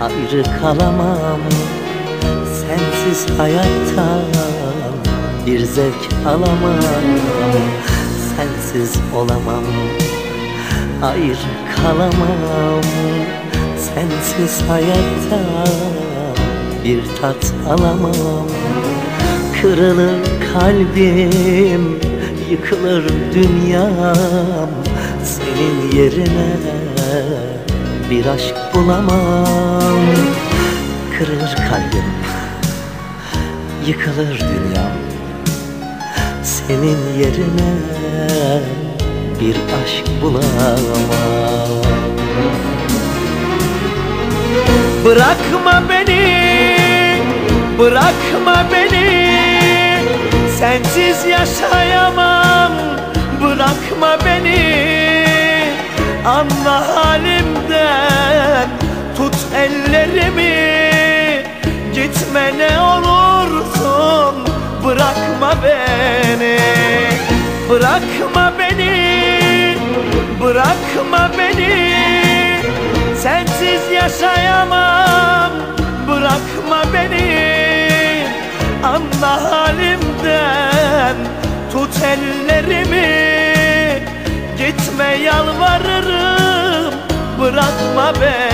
Ayrı kalamam. Sensiz hayattan Bir zevk alamam. Sensiz olamam. Ayrı kalamam. Sensiz hayattan Bir tat alamam. Kırılır kalbim Yıkılır dünyam. Senin yerine bir aşk bulamam. Kırılır kalbim Yıkılır dünyam. Senin yerine bir aşk bulamam. Bırakma beni Bırakma beni. Sensiz yaşayamam. Bırakma beni. Anla Tut ellerimi Gitme ne olursun Bırakma beni Bırakma beni Bırakma beni. Sensiz yaşayamam Bırakma beni. Anla halimden Tut ellerimi. Gitme yalvarırım Bırakma beni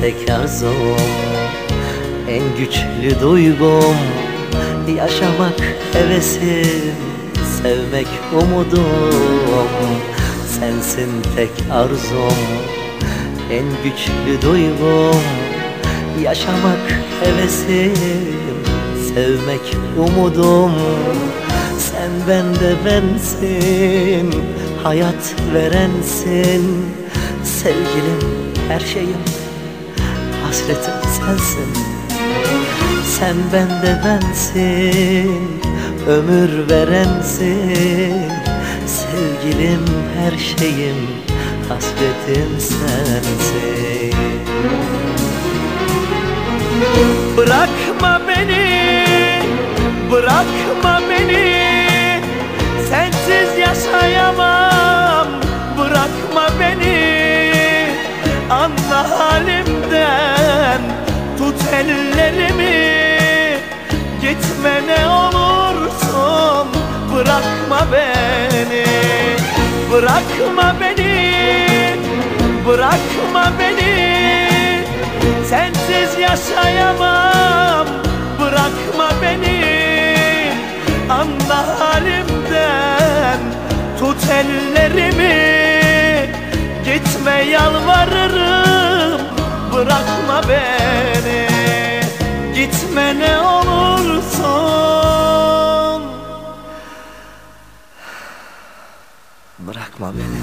tek arzum En güçlü duygum Yaşamak hevesim Sevmek umudum Sensin tek arzum. En güçlü duygum Yaşamak hevesim Sevmek umudum. Sen bende bensin Hayat verensin. Sevgilim her şeyim Hasretim sensin. Sen bende bensin Ömür verensin. Sevgilim her şeyim Hasretim sensin. Bırakma beni Bırakma beni. Sensiz yaşayamam. Bırakma beni. Anla halimden Tut ellerimi Gitme ne olursun. Bırakma beni Bırakma beni Bırakma beni. Sensiz yaşayamam Bırakma beni. Anla halimden Tut ellerimi Gitme yalvarırım Bırakma beni. Gitme ne olursun. Bırakma beni